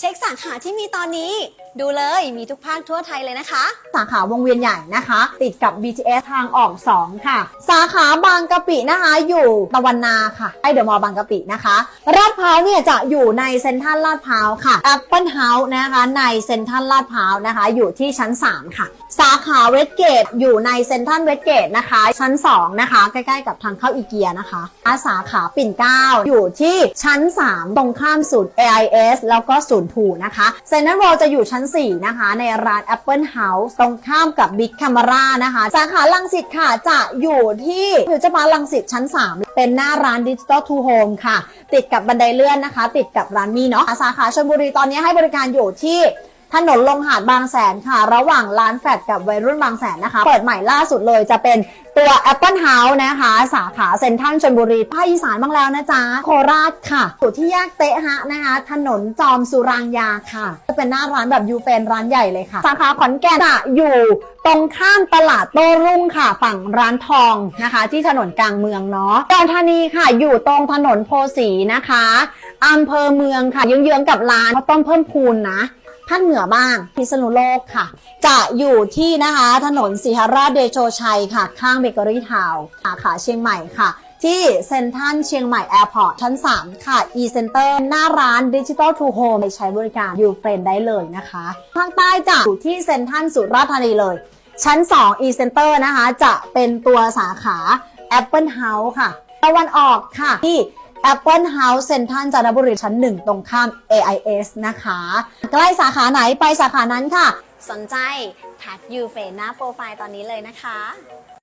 เช็คสาขาที่มีตอนนี้ ดูเลยมีทุกภาคทั่วไทยเลยนะคะ สาขาวงเวียนใหญ่นะคะ ติดกับ BTS ทางออก 2 ค่ะ สาขาบางกะปินะคะ อยู่ตะวันนาค่ะใกล้เดอะมอลล์บางกะปินะคะลาดพร้าวเนี่ยจะอยู่ในเซ็นทรัลลาดพร้าวค่ะ Apple House นะคะในเซ็นทรัลลาดพร้าวนะคะ อยู่ที่ชั้น 3 ค่ะ สาขาเวสเกตอยู่ในเซ็นทรัลเวสเกตนะคะ ชั้น 2 นะคะ ใกล้ๆกับทางเข้าอีเกียนะคะสาขาปิ่นเกล้าอยู่ที่ชั้น 3 ตรงข้ามศูนย์ AIS แล้วก็ศูนย์ผูนะคะเซ็นทรัลเวิลด์จะอยู่ชั้น 4 นะคะ ในร้าน Apple House ตรงข้ามกับ Big Camera นะคะ สาขาลังสิตค่ะจะอยู่ที่ฟิวเจอร์พาร์คลังสิตชั้น 3 เป็นหน้าร้าน Digital to Home ค่ะ ติดกับบันไดเลื่อนนะคะ ติดกับร้านมีเนาะสาขาชลบุรีตอนนี้ให้บริการอยู่ที่ ถนนลงหาดบางแสนค่ะ ระหว่างร้านแฟดกับวัยรุ่นบางแสนนะคะ เปิดใหม่ล่าสุดเลยจะเป็นตัว Apple House นะคะ สาขาเซ็นทรัลชลบุรีภาคอีสานบ้างแล้วนะจ๊ะ โคราชค่ะอยู่ที่แยกเตะฮะนะคะ ถนนจอมสุรางยาค่ะ จะเป็นหน้าร้านแบบยูเฟนร้านใหญ่เลยค่ะ สาขาขอนแก่นจะอยู่ตรงข้ามตลาดโต้รุ่งค่ะ ฝั่งร้านทองนะคะ ที่ถนนกลางเมืองเนาะอุดรธานีค่ะ อยู่ตรงถนนโพสีนะคะอำเภอเมืองค่ะเยื้องๆกับร้านข้าวต้มเพิ่มพูนนะาคเหนือบ้าง พิษณุโลกค่ะ จะอยู่ที่นะคะถนนสิหราชเดโชชัยค่ะ ข้างเบเกอรี่ทาวน์สาขาเชียงใหม่ค่ะ ที่เซ็นทรัลเชียงใหม่แอร์พอร์ตชั้น 3 ค่ะ e center หน้าร้าน Digital to Home ไปใช้บริการยูเฟรนได้เลยนะคะภาคใต้จะอยู่ที่เซ็นทรัลสุราษฎร์ธานีเลย ชั้น 2 e center นะคะ จะเป็นตัวสาขา Apple House ค่ะตะวันออกค่ะที่ Apple House เซ็นทรัลจันทบุรีชั้น1ตรงข้าม AIS นะคะ ใกล้สาขาไหนไปสาขานั้นค่ะ สนใจแท็กยูเฟหน้าโปรไฟล์ตอนนี้เลยนะคะ